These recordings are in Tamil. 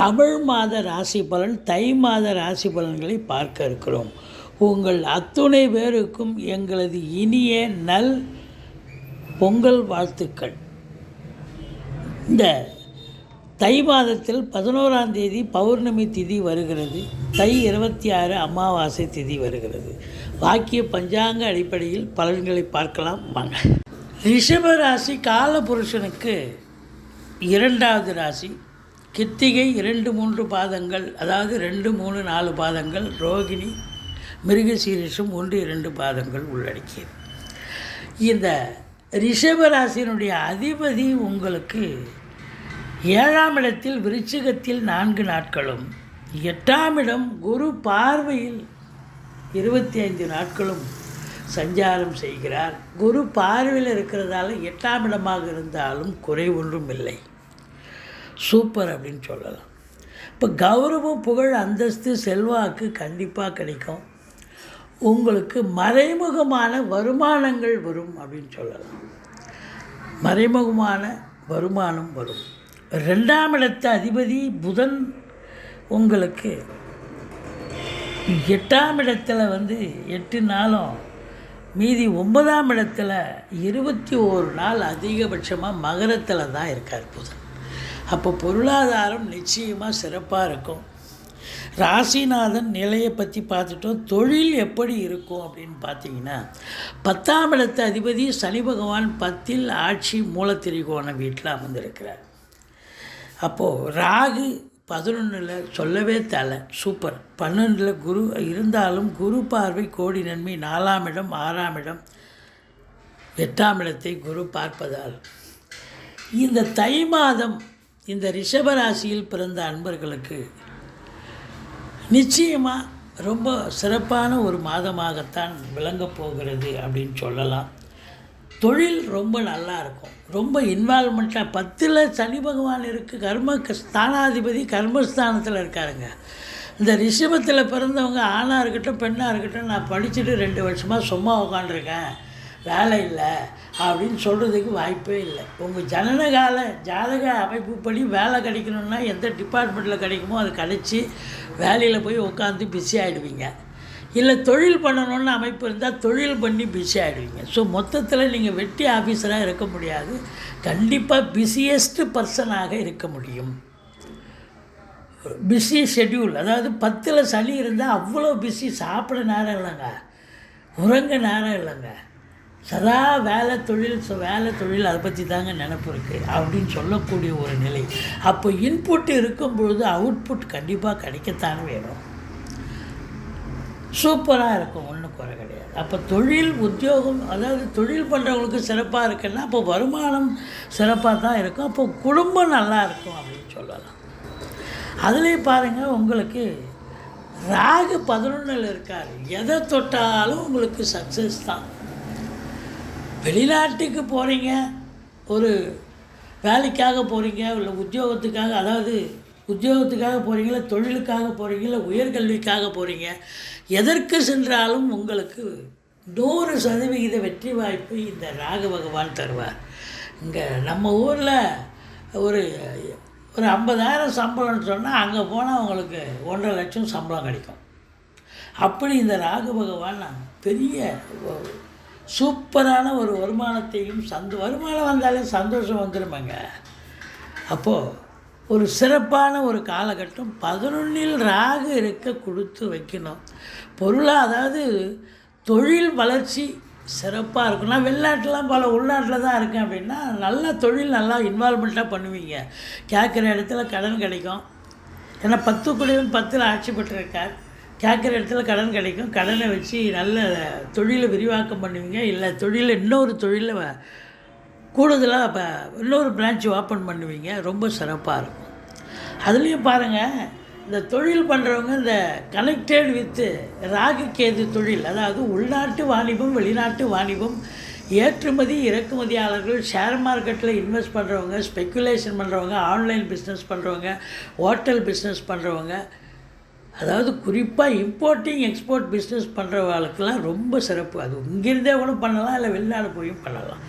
தமிழ் மாத ராசி பலன் தை மாத ராசி பலன்களை பார்க்க இருக்கிறோம். உங்கள் அத்துணை பேருக்கும் எங்களது இனிய நல் பொங்கல் வாழ்த்துக்கள். இந்த தை மாதத்தில் பதினோராம் தேதி பௌர்ணமி திதி வருகிறது. தை இருபத்தி ஆறு அமாவாசை திதி வருகிறது. வாக்கிய பஞ்சாங்க அடிப்படையில் பலன்களை பார்க்கலாம். வாங்க. ரிஷப ராசி காலபுருஷனுக்கு இரண்டாவது ராசி கித்திகை இரண்டு மூன்று பாதங்கள் அதாவது ரெண்டு மூணு நாலு பாதங்கள் ரோகிணி மிருகசீரிஷம் ஒன்று இரண்டு பாதங்கள் உள்ளடக்கியது. இந்த ரிஷபராசியினுடைய அதிபதி உங்களுக்கு ஏழாம் இடத்தில் விருச்சிகத்தில் நான்கு நாட்களும் எட்டாம் இடம் குரு பார்வையில் இருபத்தி ஐந்து நாட்களும் சஞ்சாரம் செய்கிறார். குரு பார்வையில் இருக்கிறதால எட்டாம் இடமாக இருந்தாலும் குறை ஒன்றும் இல்லை. சூப்பர் அப்படின்னு சொல்லலாம். இப்போ கௌரவம் புகழ் அந்தஸ்து செல்வாக்கு கண்டிப்பாக கிடைக்கும். உங்களுக்கு மறைமுகமான வருமானங்கள் வரும் அப்படின்னு சொல்லலாம். மறைமுகமான வருமானம் வரும். ரெண்டாம் இடத்த அதிபதி புதன் உங்களுக்கு எட்டாம் இடத்துல வந்து எட்டு நாளும் மீதி ஒன்பதாம் இடத்துல இருபத்தி ஓரு நாள் அதிகபட்சமாக மகரத்தில் தான் இருக்கார் புதன். அப்போ பொருளாதாரம் நிச்சயமாக சிறப்பாக இருக்கும். ராசிநாதன் நிலையை பற்றி பார்த்துட்டோம். தொழில் எப்படி இருக்கும் அப்படின்னு பார்த்தீங்கன்னா பத்தாம் இடத்து அதிபதி சனி பகவான் பத்தில் ஆட்சி மூலத்திரிகோண வீட்டில் அமர்ந்திருக்கிறார். அப்போது ராகு பதினொன்றில் சொல்லவே தலை. சூப்பர். பன்னெண்டில் குரு இருந்தாலும் குரு பார்வை கோடி நன்மை. நாலாம் இடம் ஆறாம் இடம் எட்டாம் இடத்தை குரு பார்ப்பதால். இந்த தை மாதம் இந்த ரிஷபராசியில் பிறந்த அன்பர்களுக்கு நிச்சயமாக ரொம்ப சிறப்பான ஒரு மாதமாகத்தான் விளங்கப் போகிறது அப்படின்னு சொல்லலாம். தொழில் ரொம்ப நல்லா இருக்கும். ரொம்ப இன்வால்மெண்ட்டாக பத்தில் சனி பகவான் இருக்குது கர்ம ஸ்தானாதிபதி கர்மஸ்தானத்தில் இருக்காருங்க. இந்த ரிஷபத்தில் பிறந்தவங்க ஆணாக இருக்கட்டும் பெண்ணாக இருக்கட்டும் நான் படிச்சுட்டு ரெண்டு வருஷமாக சும்மா உட்காண்ட்ருக்கேன் வேலை இல்லை அப்படின்னு சொல்கிறதுக்கு வாய்ப்பே இல்லை. உங்கள் ஜனனகால ஜாதக அமைப்புப்படி வேலை கிடைக்கணுன்னா எந்த டிபார்ட்மெண்ட்டில் கிடைக்குமோ அது கிடச்சி வேலையில் போய் உட்காந்து பிஸி ஆகிடுவீங்க இல்லை தொழில் பண்ணணுன்னு அமைப்பு இருந்தால் தொழில் பண்ணி பிஸி ஆகிடுவீங்க ஸோ மொத்தத்தில் நீங்கள் வெட்டி ஆஃபீஸராக இருக்க முடியாது. கண்டிப்பாக பிஸியஸ்ட் பர்சனாக இருக்க முடியும். பிஸி ஷெட்யூல் அதாவது பத்தில் சனி இருந்தால் அவ்வளோ பிஸி சாப்பிட நேரம் இல்லைங்க. உறங்க நேரம் இல்லைங்க. சதா வேலை தொழில் ச- வேலை தொழில் அதை பற்றி தாங்க நினப்பு இருக்குது அப்படின்னு சொல்லக்கூடிய ஒரு நிலை. அப்போ இன்புட் இருக்கும் பொழுது அவுட்புட் கண்டிப்பாக கிடைக்கத்தான் வேணும். சூப்பராக இருக்கும் ஒன்றும் குறை கிடையாது. அப்போ தொழில் உத்தியோகம் அதாவது தொழில் பண்ணுறவங்களுக்கு சிறப்பாக இருக்குன்னா அப்போ வருமானம் சிறப்பாக தான் இருக்கும். அப்போ குடும்பம் நல்லா இருக்கும் அப்படின்னு சொல்லலாம். அதுலேயே பாருங்கள் உங்களுக்கு ராகு பதினொன்றில் இருக்கார். எதை தொட்டாலும் உங்களுக்கு சக்ஸஸ் தான். வெளிநாட்டுக்கு போகிறீங்க ஒரு வேலைக்காக போகிறீங்க இல்லை உத்தியோகத்துக்காக அதாவது உத்தியோகத்துக்காக போகிறீங்களா தொழிலுக்காக போகிறீங்களா உயர்கல்விக்காக போகிறீங்க எதற்கு சென்றாலும் உங்களுக்கு நூறு சதவிகித வெற்றி வாய்ப்பு இந்த ராக பகவான் தருவார். இங்கே நம்ம ஊரில் ஒரு ஒரு ஐம்பதாயிரம் சம்பளம்னு சொன்னால் அங்கே போனால் அவங்களுக்கு ஒன்றரை லட்சம் சம்பளம் கிடைக்கும். அப்படி இந்த ராகு பகவான் பெரிய சூப்பரான ஒரு வருமானத்தையும் சந்தோ வருமானம் வந்தாலே சந்தோஷம் வந்துடுமாங்க அப்போது ஒரு சிறப்பான ஒரு காலகட்டம் பதினொன்றில் ராகு இருக்க கொடுத்து வைக்கணும். பொருளாக அதாவது தொழில் வளர்ச்சி சிறப்பாக இருக்கும். நான் வெளிநாட்டிலாம் பல உள்நாட்டில் தான் இருக்கேன் அப்படின்னா நல்லா தொழில் நல்லா இன்வால்மெண்ட்டாக பண்ணுவீங்க. கேட்குற இடத்துல கடன் கிடைக்கும். ஏன்னா பத்து குடியும் பத்தில் ஆட்சி பெற்றிருக்கார். கேட்குற இடத்துல கடன் கிடைக்கும். கடனை வச்சு நல்ல தொழிலை விரிவாக்கம் பண்ணுவீங்க. இல்லை தொழிலை இன்னொரு தொழிலை கூடுதலாக இப்போ இன்னொரு பிரான்ச் ஓப்பன் பண்ணுவீங்க. ரொம்ப சிறப்பாக இருக்கும். அதுலேயும் பாருங்கள் இந்த தொழில் பண்ணுறவங்க இந்த கனெக்டட் வித்து ராகு கேது தொழில் அதாவது உள்நாட்டு வாணிபம் வெளிநாட்டு வாணிபம் ஏற்றுமதி இறக்குமதியாளர்கள் ஷேர் மார்க்கெட்டில் இன்வெஸ்ட் பண்ணுறவங்க ஸ்பெக்குலேஷன் பண்ணுறவங்க ஆன்லைன் பிஸ்னஸ் பண்ணுறவங்க ஹோட்டல் பிஸ்னஸ் பண்ணுறவங்க அதாவது குறிப்பாக இம்போர்ட்டிங் எக்ஸ்போர்ட் பிஸ்னஸ் பண்ணுறவங்களுக்கெல்லாம் ரொம்ப சிறப்பு. அது இங்கிருந்தே கூட பண்ணலாம் இல்லை வெளிநாடு போயும் பண்ணலாம்.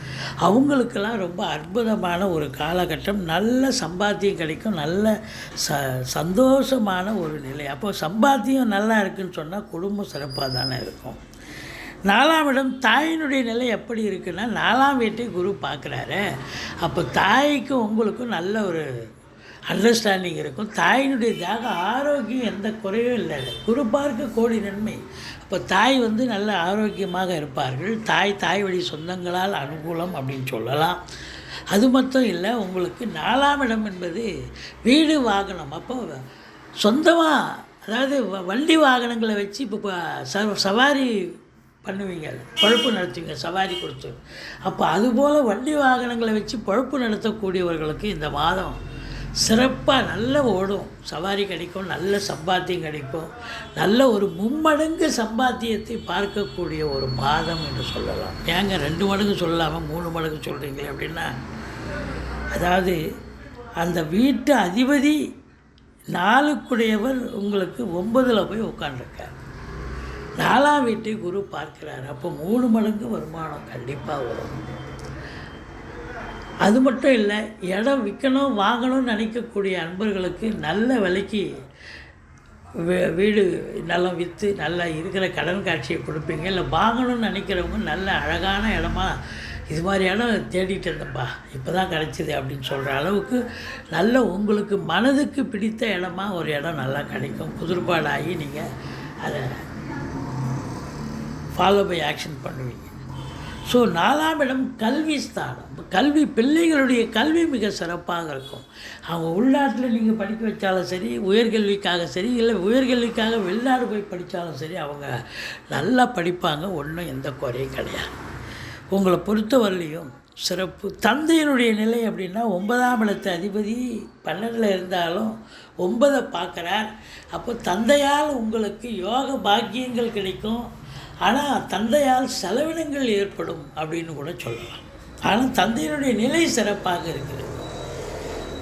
அவங்களுக்கெல்லாம் ரொம்ப அற்புதமான ஒரு காலகட்டம். நல்ல சம்பாத்தியம் கிடைக்கும் நல்ல ச சந்தோஷமான ஒரு நிலை. அப்போ சம்பாத்தியம் நல்லா இருக்குன்னு சொன்னால் குடும்பம் சிறப்பாக தானே இருக்கும். நாலாம் இடம் தாயினுடைய நிலை எப்படி இருக்குன்னா நாலாம் வீட்டை குரு பார்க்குறாரு. அப்போ தாய்க்கும் உங்களுக்கும் நல்ல ஒரு அண்டர்ஸ்டாண்டிங் இருக்கும். தாயினுடைய தேக ஆரோக்கியம் எந்த குறையும் இல்லை. குரு பார்க்க கோடி நன்மை. அப்போ தாய் வந்து நல்ல ஆரோக்கியமாக இருப்பார்கள். தாய் தாய் வழி சொந்தங்களால் அனுகூலம் அப்படின்னு சொல்லலாம். அது மட்டும் இல்லை உங்களுக்கு நாலாம் இடம் என்பது வீடு வாகனம். அப்போ சொந்தமாக அதாவது வ- வண்டி வாகனங்களை வச்சு இப்போ ச சவாரி பண்ணுவீங்க. பழப்பு நடத்துவீங்க சவாரி கொடுத்து. அப்போ அதுபோல் வண்டி வாகனங்களை வச்சு பழப்பு நடத்தக்கூடியவர்களுக்கு இந்த மாதம் சிறப்பாக நல்ல ஓடும். சவாரி கிடைக்கும் நல்ல சம்பாத்தியம் கிடைக்கும். நல்ல ஒரு மும்மடங்கு சம்பாத்தியத்தை பார்க்கக்கூடிய ஒரு மாதம் என்று சொல்லலாம். ஏங்க ரெண்டு மடங்கு சொல்லாமல் மூணு மடங்கு சொல்கிறீங்களே அப்படின்னா அதாவது அந்த வீட்டு அதிபதி நாளுக்குடையவர் உங்களுக்கு ஒன்பதில் போய் உட்காந்துருக்கார் நாலாம் வீட்டை குரு பார்க்கிறார். அப்போ மூணு மடங்கு வருமானம் கண்டிப்பாக வரும். அது மட்டும் இல்லை இடம் விற்கணும் வாங்கணும்னு நினைக்கக்கூடிய அன்பர்களுக்கு நல்ல விலைக்கு வீடு நல்லா விற்று நல்லா இருக்கிற கடன் காட்சியை கொடுப்பீங்க. இல்லை வாங்கணும்னு நினைக்கிறவங்க நல்ல அழகான இடமா இது மாதிரி இடம் தேடிட்டு இருந்தேன்ப்பா இப்போ தான் கிடச்சிது அப்படின்னு சொல்கிற அளவுக்கு நல்ல உங்களுக்கு மனதுக்கு பிடித்த இடமா ஒரு இடம் நல்லா கிடைக்கும். குதிர்பாடாகி நீங்கள் அதை ஃபாலோ பை ஆக்ஷன் பண்ணுவீங்க. ஸோ நாலாம் இடம் கல்வி ஸ்தானம். கல்வி பிள்ளைகளுடைய கல்வி மிக சிறப்பாக இருக்கும். அவங்க உள்நாட்டில் நீங்கள் படிக்க வச்சாலும் சரி உயர்கல்விக்காக சரி இல்லை உயர்கல்விக்காக வெளிநாடு போய் படித்தாலும் சரி அவங்க நல்லா படிப்பாங்க. ஒன்றும் எந்த குறையும் கிடையாது. உங்களை பொறுத்தவரையிலையும் சிறப்பு. தந்தையினுடைய நிலை அப்படின்னா ஒன்பதாம் இடத்து அதிபதி பன்னெண்டில் இருந்தாலும் ஒன்பதை பார்க்குறார். அப்போ தந்தையால் உங்களுக்கு யோக பாக்கியங்கள் கிடைக்கும். ஆனால் தந்தையால் செலவினங்கள் ஏற்படும் அப்படின்னு கூட சொல்லலாம். ஆனால் தந்தையினுடைய நிலை சிறப்பாக இருக்கிறது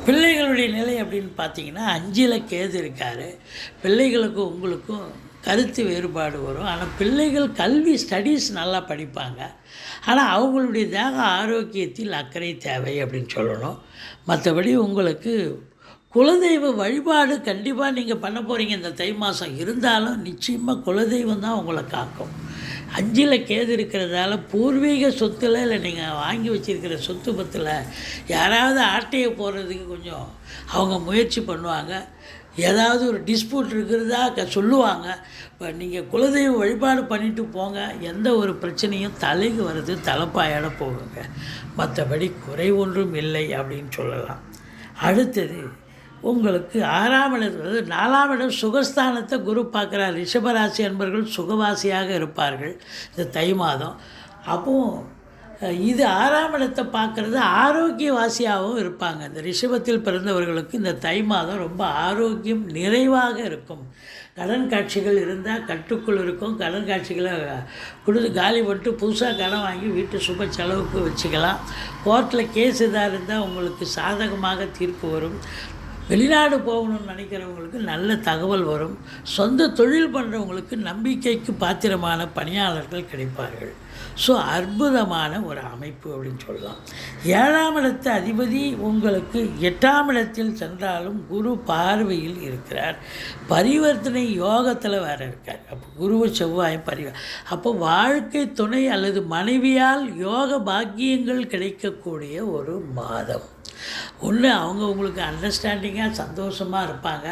பிள்ளைகளுடைய நிலை அப்படின்னு பார்த்தீங்கன்னா அஞ்சில் கேது இருக்கார். பிள்ளைகளுக்கும் உங்களுக்கும் கருத்து வேறுபாடு வரும். ஆனால் பிள்ளைகள் கல்வி ஸ்டடீஸ் நல்லா படிப்பாங்க. ஆனால் அவங்களுடைய தேக ஆரோக்கியத்தில் அக்கறை தேவை அப்படின்னு சொல்லணும். மற்றபடி உங்களுக்கு குலதெய்வ வழிபாடு கண்டிப்பாக நீங்கள் பண்ண போகிறீங்க இந்த தை மாதம் இருந்தாலும் நிச்சயமாக குலதெய்வம் தான் உங்களை காக்கும். அஞ்சில் கேது இருக்கிறதால பூர்வீக சொத்தில் இல்லை நீங்கள் வாங்கி வச்சிருக்கிற சொத்து பத்தில் யாராவது ஆட்டையை போடுறதுக்கு கொஞ்சம் அவங்க முயற்சி பண்ணுவாங்க. ஏதாவது ஒரு டிஸ்பியூட் இருக்கிறதா க சொல்லுவாங்க. இப்போ நீங்கள் குலதெய்வ வழிபாடு பண்ணிட்டு போங்க. எந்த ஒரு பிரச்சனையும் தலைக்கு வருது தலைப்பாயோட போகுங்க. மற்றபடி குறை ஒன்றும் இல்லை அப்படின்னு சொல்லலாம். அடுத்தது உங்களுக்கு ஆறாம் இடம் நாலாம் இடம் சுகஸ்தானத்தை குரு பார்க்குறார். ரிஷபராசி அன்பர்கள் சுகவாசியாக இருப்பார்கள். இந்த தை மாதம். அப்போது இது ஆறாம் இடத்தை பார்க்குறது ஆரோக்கியவாசியாகவும் இருப்பாங்க. இந்த ரிஷபத்தில் பிறந்தவர்களுக்கு இந்த தை மாதம் ரொம்ப ஆரோக்கியம் நிறைவாக இருக்கும். கடன் காட்சிகள் இருந்தால் கட்டுக்குள் இருக்கும். கடன் காட்சிகளை கொடுத்து காலி பண்ணிட்டு புதுசாக கடன் வாங்கி வீட்டு சுப செலவுக்கு வச்சுக்கலாம். கோர்ட்டில் கேஸ் இதாக இருந்தால் உங்களுக்கு சாதகமாக தீர்ப்பு வரும். வெளிநாடு போகணும்னு நினைக்கிறவங்களுக்கு நல்ல தகவல் வரும். சொந்த தொழில் பண்ணுறவங்களுக்கு நம்பிக்கைக்கு பாத்திரமான பணியாளர்கள் கிடைப்பார்கள். ஸோ அற்புதமான ஒரு அமைப்பு அப்படின்னு சொல்லலாம். ஏழாம் இடத்து அதிபதி உங்களுக்கு எட்டாம் இடத்தில் சென்றாலும் குரு பார்வையில் இருக்கிறார். பரிவர்த்தனை யோகத்தில் வேறு இருக்கார். அப்போ குருவு செவ்வாய் பரிவ அப்போ வாழ்க்கை துணை அல்லது மனைவியால் யோக பாக்கியங்கள் கிடைக்கக்கூடிய ஒரு மாதம். ஒன்று அவங்க உங்களுக்கு அண்டர்ஸ்டாண்டிங்காக சந்தோஷமாக இருப்பாங்க.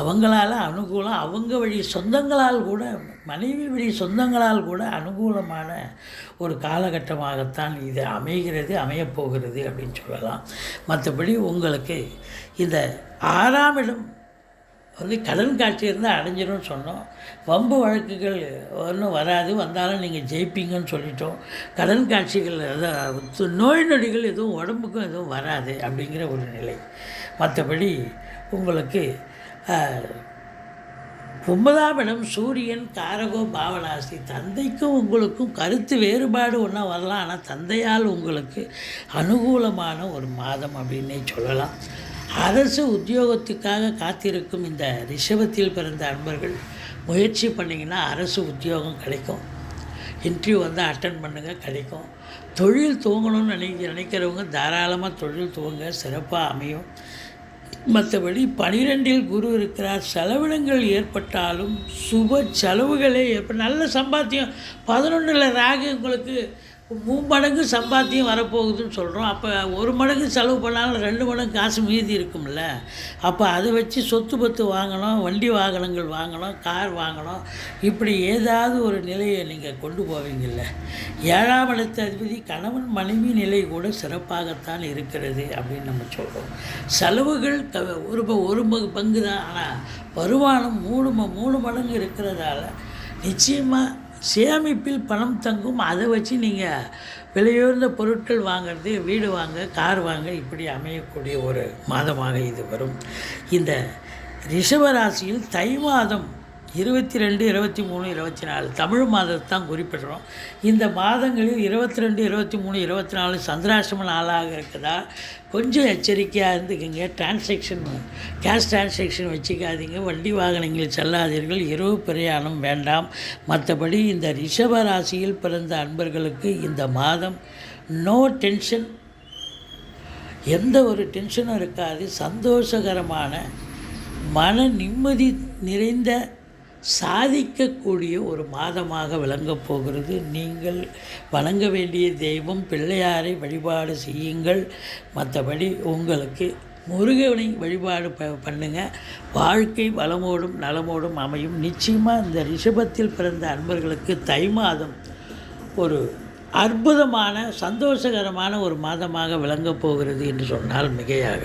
அவங்களால அனுகூலம் அவங்க வழி சொந்தங்களால் கூட மனைவி வழி சொந்தங்களால் கூட அனுகூலமான ஒரு காலகட்டமாகத்தான் இது அமைகிறது அமையப்போகிறது அப்படின்னு சொல்லலாம். மற்றபடி உங்களுக்கு இந்த ஆறாம் இடம் வந்து கடன் காட்சி இருந்தால் அடைஞ்சிரும்னு சொன்னோம். வம்பு வழக்குகள் ஒன்றும் வராது. வந்தாலும் நீங்கள் ஜெயிப்பீங்கன்னு சொல்லிட்டோம். கடன் காட்சிகள் அதாவது நோய் நொடிகள் எதுவும் உடம்புக்கும் எதுவும் வராது அப்படிங்கிற ஒரு நிலை. மற்றபடி உங்களுக்கு ஒன்பதாம் இடம் சூரியன் காரகோ பாவனாசி. தந்தைக்கும் உங்களுக்கும் கருத்து வேறுபாடு ஒன்றா வரலாம். ஆனால் தந்தையால் உங்களுக்கு அனுகூலமான ஒரு மாதம் அப்படின்னே சொல்லலாம். அரசு உத்தியோகத்துக்காக காத்திருக்கும் இந்த ரிஷபத்தில் பிறந்த அன்பர்கள் முயற்சி பண்ணிங்கன்னா அரசு உத்தியோகம் கிடைக்கும். இன்டர்வியூ வந்து அட்டன் பண்ணுங்கள் கிடைக்கும். தொழில் துவங்கணும்னு நினை நினைக்கிறவங்க தாராளமாக தொழில் துவங்க சிறப்பாக அமையும். மற்றபடி பனிரெண்டில் குரு இருக்கிறார் செலவினங்கள் ஏற்பட்டாலும் சுப செலவுகளே ஏற்ப நல்ல சம்பாத்தியம். பதினொன்றில் ராகு உங்களுக்கு மும்மடங்கு சம்பாத்தியம் வரப்போகுதுன்னு சொல்கிறோம் அப்போ ஒரு மடங்கு செலவு பண்ணாலும் ரெண்டு மடங்கு காசு மீதி இருக்கும்ல. அப்போ அதை வச்சு சொத்து பத்து வாங்கணும் வண்டி வாகனங்கள் வாங்கணும் கார் வாங்கணும். இப்படி ஏதாவது ஒரு நிலையை நீங்கள் கொண்டு போவீங்கள்ல ஏழாம் இடத்த அதிபதி கணவன் மனைவி நிலை கூட சிறப்பாகத்தான் இருக்கிறது அப்படின்னு நம்ம சொல்கிறோம் செலவுகள் க ஒரு ப- ஒரு பங்கு பங்கு தான் ஆனால் வருமானம் மூணு ம- மூணு மடங்கு இருக்கிறதால நிச்சயமாக சேமிப்பில் பணம் தங்கும் அதை வச்சு நீங்கள் விலையுயர்ந்த பொருட்கள் வாங்குறது வீடு வாங்க கார் வாங்க இப்படி அமையக்கூடிய ஒரு மாதமாக இது வரும். இந்த ரிஷபராசியில் தை மாதம் இருபத்தி ரெண்டு இருபத்தி மூணு இருபத்தி நாலு தமிழ் மாதத்தை தான் குறிப்பிடுறோம். இந்த மாதங்களில் இருபத்தி ரெண்டு இருபத்தி மூணு இருபத்தி நாலு சந்திராசிரம நாளாக இருக்குதா? கொஞ்சம் எச்சரிக்கையாக இருந்துக்குங்க. டிரான்சாக்ஷன் கேஷ் டிரான்சாக்ஷன் வச்சுக்காதீங்க. வண்டி வாகனங்களில் செல்லாதீர்கள். இரவு பிரயாணம் வேண்டாம். மற்றபடி இந்த ரிஷப ராசியில் பிறந்த அன்பர்களுக்கு இந்த மாதம் நோ டென்ஷன் எந்த ஒரு டென்ஷனும் இருக்காது. சந்தோஷகரமான மன நிம்மதி நிறைந்த சாதிக்கக்கூடிய ஒரு மாதமாக விளங்கப் போகிறது. நீங்கள் வணங்க வேண்டிய தெய்வம் பிள்ளையாரை வழிபாடு செய்யுங்கள். மற்றபடி உங்களுக்கு முருகனை வழிபாடு ப பண்ணுங்க. வாழ்க்கை வளமோடும் நலமோடும் அமையும். நிச்சயமாக இந்த ரிஷபத்தில் பிறந்த அன்பர்களுக்கு தை மாதம் ஒரு அற்புதமான சந்தோஷகரமான ஒரு மாதமாக விளங்கப் போகிறது என்று சொன்னால் மிகையாக.